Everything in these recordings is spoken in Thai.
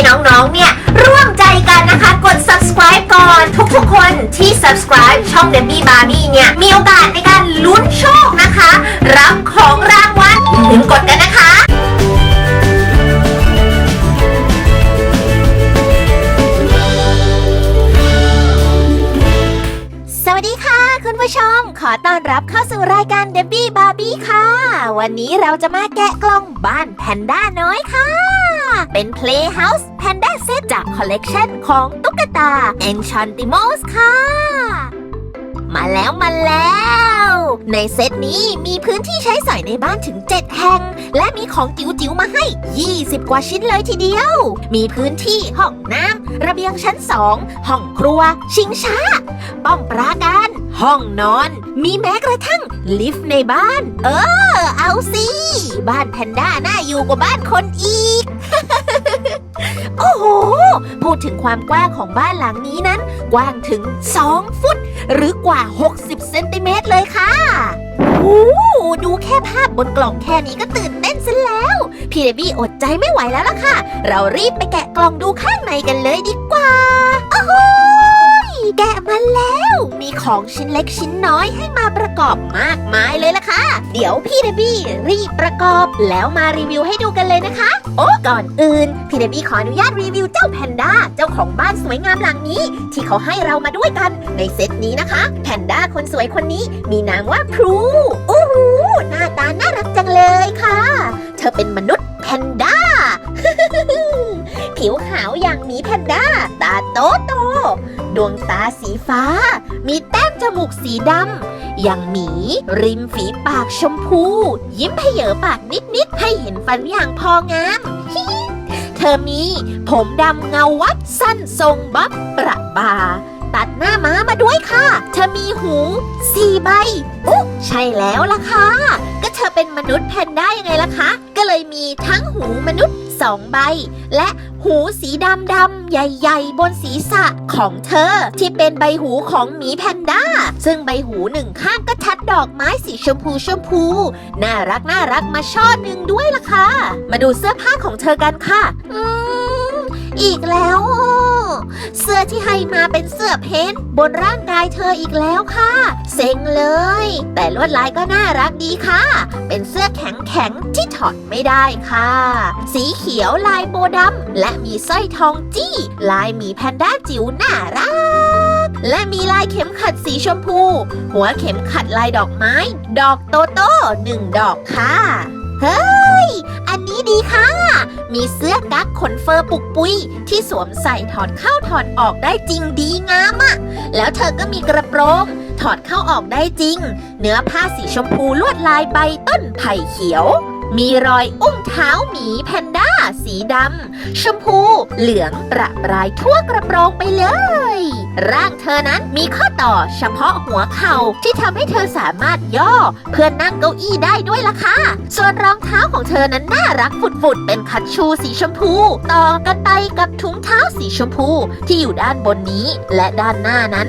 ให้น้องๆ เนี่ย ร่วมใจกันนะคะ กด subscribe ก่อน ทุกๆ คนที่ subscribe ช่อง Debbie Barbie เนี่ย มีโอกาสในการลุ้นโชคนะคะ รับของรางวัลอย่าลืมกดกันนะคะ อต้อนรับเข้าสู่รายการ Debbie Barbie ค่ะ วันนี้เราจะมาแกะกล่องบ้านแพนด้าน้อยค่ะ เป็น Playhouse Panda Set จากคอลเลกชันของตุ๊กตา Enchantimals ค่ะ มาแล้วมาแล้ว ในเซตนี้มีพื้นที่ใช้สอยในบ้านถึง 7 แห่ง และมีของจิ๋วๆมาให้ 20 กว่าชิ้นเลยทีเดียว มีพื้นที่ห้องน้ำระเบียงชั้น 2 ห้องครัว ชิงช้า ป้อมปราการ ห้องนอน มีแม้กระทั่งลิฟต์ในบ้าน เออ เอาสิ บ้านแพนด้าน่าอยู่กว่าบ้านคนอีก โอ้โห พูดถึงความกว้างของบ้านหลังนี้นั้น กว้างถึง 2 ฟุต หรือกว่า 60 เซนติเมตรเลยค่ะโอ้ดูแค่ภาพบนกล่องแค่นี้ก็ตื่นเต้นซะแล้ว พี่เดบี้อดใจไม่ไหวแล้วล่ะค่ะ เรารีบไปแกะกล่องดูข้างในกันเลยดีกว่า โอ้โหแกะมาแล้ว ของชิ้นเล็กชิ้นน้อยให้มาประกอบมากมายเลยล่ะค่ะ เดี๋ยวพี่เดบี้รีบประกอบแล้วมารีวิวให้ดูกันเลยนะคะ โอ้ก่อนอื่น พี่เดบี้ขออนุญาตรีวิวเจ้าแพนด้าเจ้าของบ้านสวยงามหลังนี้ ที่เขาให้เรามาด้วยกันในเซตนี้นะคะ แพนด้าคนสวยคนนี้มีนามว่าพลูโอ้โหหน้าตาน่ารักจังเลยค่ะ เธอเป็นมนุษย์แพนด้าผิวขาวอย่างหมีแพนด้า ตาโตโต ดวงตาสีฟ้า มีแต้มจมูกสีดำ อย่างหมี ริมฝีปากชมพู ยิ้มเพเยอปากนิดๆ ให้เห็นฟันอย่างพองาม เธอมี ผมดำเงาวับสั้นทรงบ๊อบประบา ตัดหน้าม้ามาด้วยค่ะ เธอมีหูสี่ใบอุ๊ใช่แล้วล่ะค่ะ ก็เธอเป็นมนุษย์แพนด้ายังไงล่ะคะ ก็เลยมีทั้งหูมนุษย์ สองใบ และหูสีดำดำใหญ่ ๆ บนศีรษะของเธอ ที่เป็นใบหูของหมีแพนด้า ซึ่งใบหูหนึ่งข้างก็ชัดดอกไม้สีชมพูชมพู น่ารักน่ารักมาช่อหนึ่งด้วยล่ะค่ะ มาดูเสื้อผ้าของเธอกันค่ะ อืม อีกแล้ว เสื้อที่ให้มาเป็นเสื้อเพ้นท์บนร่างกายเธออีกแล้วค่ะ เซ็งเลย แต่ลวดลายก็น่ารักดีค่ะ เป็นเสื้อแข็งแข็งๆที่ถอดไม่ได้ค่ะ สีเขียวลายโบดำและมีสร้อยทองจี้ ลายหมีแพนด้าจิ๋วน่ารัก และมีลายเข็มขัดสีชมพู หัวเข็มขัดลายดอกไม้ ดอกโตโต้หนึ่งดอกค่ะ เฮ้ย อันนี้ดีค่ะ มีเสื้อกั๊กขนเฟอร์ปุกปุยที่สวมใส่ถอดเข้าถอดออกได้จริงดีงามอะแล้วเธอก็มีกระโปรง ถอดเข้าออกได้จริง เนื้อผ้าสีชมพูลวดลายใบต้นไผ่เขียว มีรอยอุ้งเท้าหมีแพนด้า สีดำชมพู เหลืองประปรายทั่วกระโปรงไปเลย ร่างเธอนั้นมีข้อต่อเฉพาะหัวเข่าที่ทำให้เธอสามารถย่อ เพื่อนั่งเก้าอี้ได้ด้วยล่ะค่ะ ส่วนรองเท้าของเธอนั้นน่ารักฝุดๆ เป็นคัชชูสีชมพู ต่อกันไปกับถุงเท้าสีชมพูที่อยู่ด้านบนนี้ และด้านหน้านั้น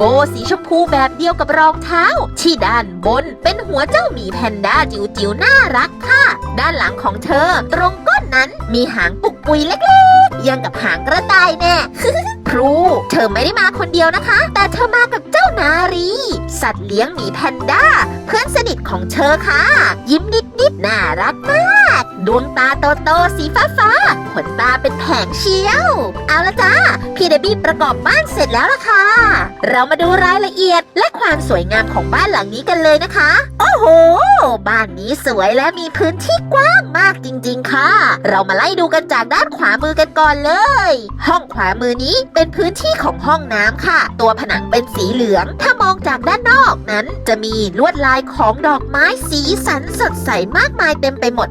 โบสีชมพูแบบเดียวกับรองเท้า ที่ด้านบนเป็นหัวเจ้าหมีแพนด้าจิ๋วๆน่ารักค่ะ ด้านหลังของเธอ ตรงก้นนั้นมีหางปุกปุยเล็กๆ ยังกับหางกระต่ายแน่พลูเธอไม่ได้มาคนเดียวนะคะ แต่เธอมากับเจ้านารี สัตว์เลี้ยงหมีแพนด้า เพื่อนสนิทของเธอค่ะ ยิ้มนิดๆน่ารักมาก ดวงตาโตๆสีฟ้าๆ นตาเป็นแผงเชียว เอาละจ้า พี่เดบี้ประกอบบ้านเสร็จแล้วล่ะค่ะ เรามาดูรายละเอียดและความสวยงามของบ้านหลังนี้กันเลยนะคะ โอ้โห บ้านนี้สวยและมีพื้นที่กว้างมากจริง ๆ ค่ะ เรามาไล่ดูกันจากด้านขวามือกันก่อนเลย ห้องขวามือนี้เป็นพื้นที่ของห้องน้ำค่ะ ตัวผนังเป็นสีเหลือง ถ้ามองจากด้านนอกนั้น จะมีลวดลายของดอกไม้สีสันสดใสมากมายเต็มไปหมด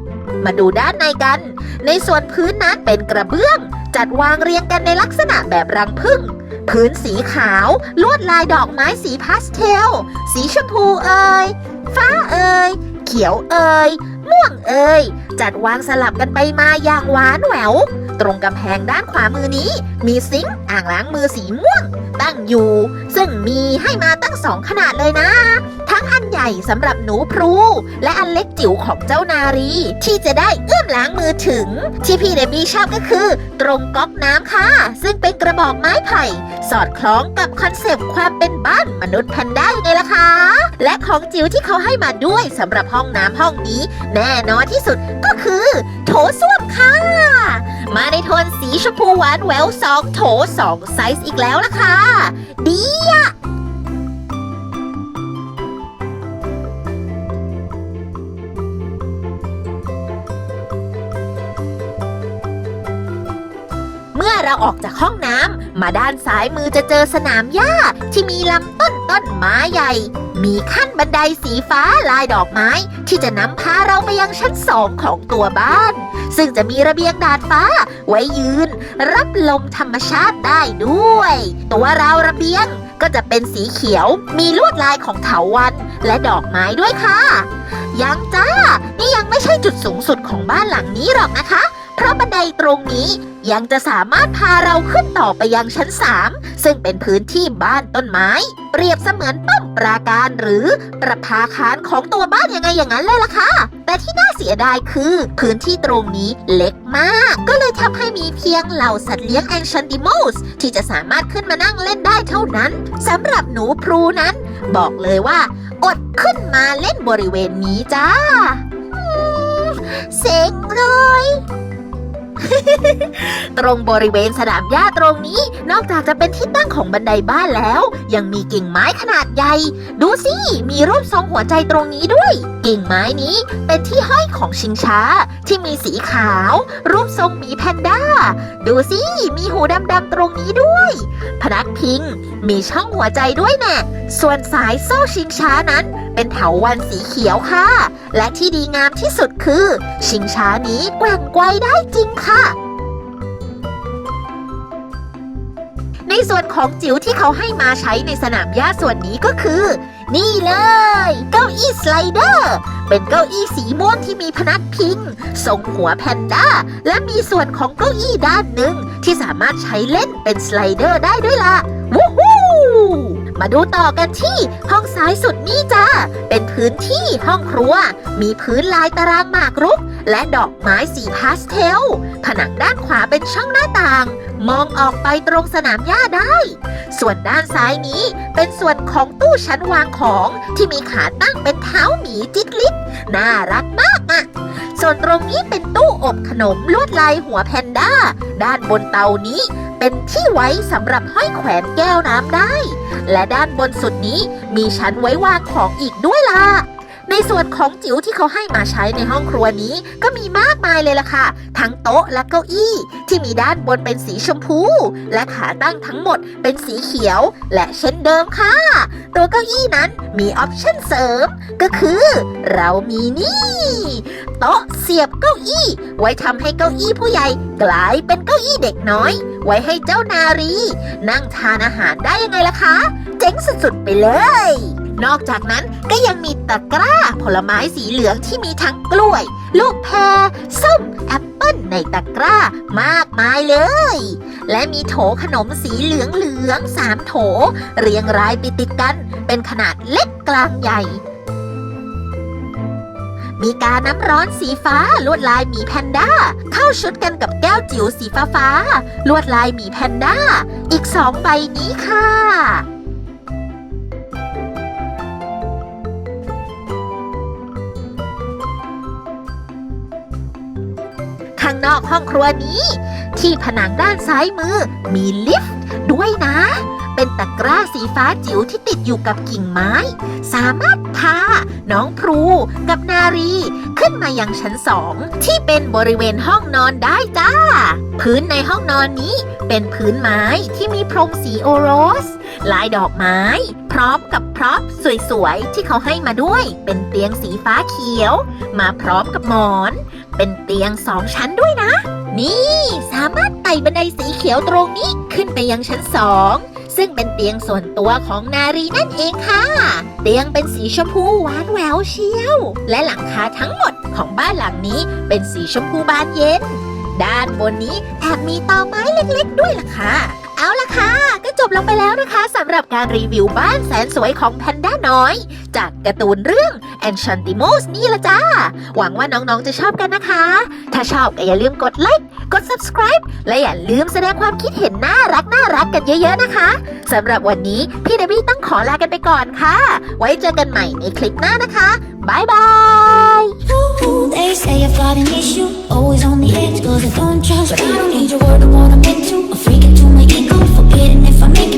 มาดูด้านในกัน ในส่วนพื้นนั้นเป็นกระเบื้อง จัดวางเรียงกันในลักษณะแบบรังผึ้งพื้นสีขาว ลวดลายดอกไม้สีพาสเทล สีชมพูเอ่ยฟ้าเอ่ยเขียวเอ่ยม่วงเอ่ยจัดวางสลับกันไปมาอย่างหวานแหวว ตรงกำแพงด้านขวามือนี้ มีซิงค์อ่างล้างมือสีม่วง ตั้งอยู่ ซึ่งมีให้มาตั้งสองขนาดเลยนะ ญ่สำหรับหนูพลูและอันเล็กจิ๋วของเจ้านารี ที่จะได้เอื้อมล้างมือถึง ที่พี่เดบี้ชอบก็คือ ตรงก๊อกน้ำค่ะ ซึ่งเป็นกระบอกไม้ไผ่ สอดคล้องกับคอนเซปต์ความเป็นบ้านมนุษย์แพนด้ายังไงล่ะคะและของจิ๋วที่เขาให้มาด้วยสำหรับห้องน้ำห้องนี้ แน่นอนที่สุดก็คือ โถส้วมค่ะ มาในโทนสีชมพูหวานแววสองโถสองไซส์อีกแล้วล่ะค่ะดีอะ เราออกจากห้องน้ำมาด้านซ้ายมือจะเจอสนามหญ้า ที่มีลำต้นต้นไม้ใหญ่ มีขั้นบันไดสีฟ้าลายดอกไม้ ที่จะนำพาเราไปยังชั้นสองของตัวบ้าน ซึ่งจะมีระเบียงดาดฟ้า ไว้ยืน รับลมธรรมชาติได้ด้วย ตัวราวระเบียงก็จะเป็นสีเขียว มีลวดลายของเถาวันและดอกไม้ด้วยค่ะ ยังจ้า นี่ยังไม่ใช่จุดสูงสุดของบ้านหลังนี้หรอกนะคะ เพราะบันไดตรงนี้ยังจะสามารถพาเราขึ้นต่อไปยังชั้น 3 ซึ่งเป็นพื้นที่บ้านต้นไม้ เปรียบเสมือนป้อมปราการหรือประภาคารของตัวบ้านยังไงอย่างนั้นเลยล่ะค่ะ แต่ที่น่าเสียดายคือ พื้นที่ตรงนี้เล็กมาก ก็เลยทำให้มีเพียงเหล่าสัตว์เลี้ยงแองชันดิโมสที่จะสามารถขึ้นมานั่งเล่นได้เท่านั้นสำหรับหนูพลูนั้น บอกเลยว่า อดขึ้นมาเล่นบริเวณนี้จ้าเซ็งเลย ตรงบริเวณสนามหญ้าตรงนี้ นอกจากจะเป็นที่ตั้งของบันไดบ้านแล้ว ยังมีกิ่งไม้ขนาดใหญ่ ดูสิ มีรูปทรงหัวใจตรงนี้ด้วย กิ่งไม้นี้เป็นที่ห้อยของชิงช้า ที่มีสีขาว รูปทรงหมีแพนด้า ดูสิ มีหูดำๆตรงนี้ด้วย พนักพิงมีช่องหัวใจด้วยแน่ส่วนสายโซ่ชิงช้านั้น เป็นเถาวันสีเขียวค่ะ และที่ดีงามที่สุดคือ ชิงช้านี้แกว่งไกวได้จริงค่ะ ในส่วนของจิ๋วที่เขาให้มาใช้ในสนามหญ้าส่วนนี้ก็คือ นี่เลย เก้าอี้สไลเดอร์ เป็นเก้าอี้สีม่วงที่มีพนักพิงทรงหัวแพนด้า และมีส่วนของเก้าอี้ด้านหนึ่งที่สามารถใช้เล่นเป็นสไลเดอร์ได้ด้วยล่ะวู้ฮู้ มาดูต่อกันที่ห้องซ้ายสุดนี่จ้าเป็นพื้นที่ห้องครัว มีพื้นลายตารางหมากรุก และดอกไม้สีพาสเทล ผนังด้านขวาเป็นช่องหน้าต่าง มองออกไปตรงสนามหญ้าได้ ส่วนด้านซ้ายนี้เป็นส่วนของตู้ชั้นวางของที่มีขาตั้งเป็นเท้าหมีจิกลิกน่ารักมากอะส่วนตรงนี้เป็นตู้อบขนมลวดลายหัวแพนด้า ด้านบนเตานี้เป็นที่ไว้สำหรับห้อยแขวนแก้วน้ำได้ และด้านบนสุดนี้มีชั้นไว้วางของอีกด้วยล่ะ ในส่วนของจิ๋วที่เขาให้มาใช้ในห้องครัวนี้ ก็มีมากมายเลยล่ะค่ะ ทั้งโต๊ะและเก้าอี้ ที่มีด้านบนเป็นสีชมพู และขาตั้งทั้งหมดเป็นสีเขียว และเช่นเดิมค่ะ ตัวเก้าอี้นั้นมีออปชั่นเสริม ก็คือ เรามีนี่โต๊ะเสียบเก้าอี้ ไว้ทำให้เก้าอี้ผู้ใหญ่กลายเป็นเก้าอี้เด็กน้อย ไว้ให้เจ้านารี นั่งทานอาหารได้ยังไงล่ะคะ เจ๋งสุดๆไปเลย นอกจากนั้นก็ยังมีตะกร้าผลไม้สีเหลืองที่มีทั้งกล้วย ลูกแพรส้มแอปเปิ้ลในตะกร้ามากมายเลย และมีโถขนมสีเหลืองเหลืองสามโถ เรียงรายติดติดๆกัน เป็นขนาดเล็กกลางใหญ่ มีกาน้ำร้อนสีฟ้าลวดลายหมีแพนด้า เข้าชุดกันกับแก้วจิ๋วสีฟ้าฟ้าลวดลายหมีแพนด้า อีกสองใบนี้ค่ะางนอกห้องครัวนี้ ที่ผนังด้านซ้ายมือมีลิฟต์ด้วยนะ เป็นตะกร้าสีฟ้าจิ๋วที่ติดอยู่กับกิ่งไม้ สามารถพาน้องพลูกับนารี ขึ้นมายังชั้นสองที่เป็นบริเวณห้องนอนได้จ้า พื้นในห้องนอนนี้เป็นพื้นไม้ที่มีพรมสีโอโรส ลายดอกไม้ พร้อมกับพร็อพสวยๆ ที่เขาให้มาด้วย เป็นเตียงสีฟ้าเขียว มาพร้อมกับหมอน เป็นเตียงสองชั้นด้วยนะ นี่สามารถไต่บันไดสีเขียวตรงนี้ขึ้นไปยังชั้นสอง ซึ่งเป็นเตียงส่วนตัวของนารีนั่นเองค่ะ เตียงเป็นสีชมพูหวานแหววเชียว และหลังคาทั้งหมดของบ้านหลังนี้เป็นสีชมพูบานเย็น ด้านบนนี้แอบมีตอไม้เล็กๆ ด้วยล่ะค่ะ เอาละค่ะ ก็จบลงไปแล้วนะคะสำหรับการรีวิวบ้านแสนสวยของแพนด้าน้อย จากการ์ตูนเรื่อง Enchantimals นี่ละจ้า หวังว่าน้องๆจะชอบกันนะคะ ถ้าชอบก็อย่าลืมกดไลค์กด subscribe และอย่าลืมแสดงความคิดเห็นน่ารักน่ารักกันเยอะๆนะคะสำหรับวันนี้พี่เดบี้ต้องขอลากันไปก่อนค่ะ ไว้เจอกันใหม่ในคลิปหน้านะคะบายบาย They say I've If making make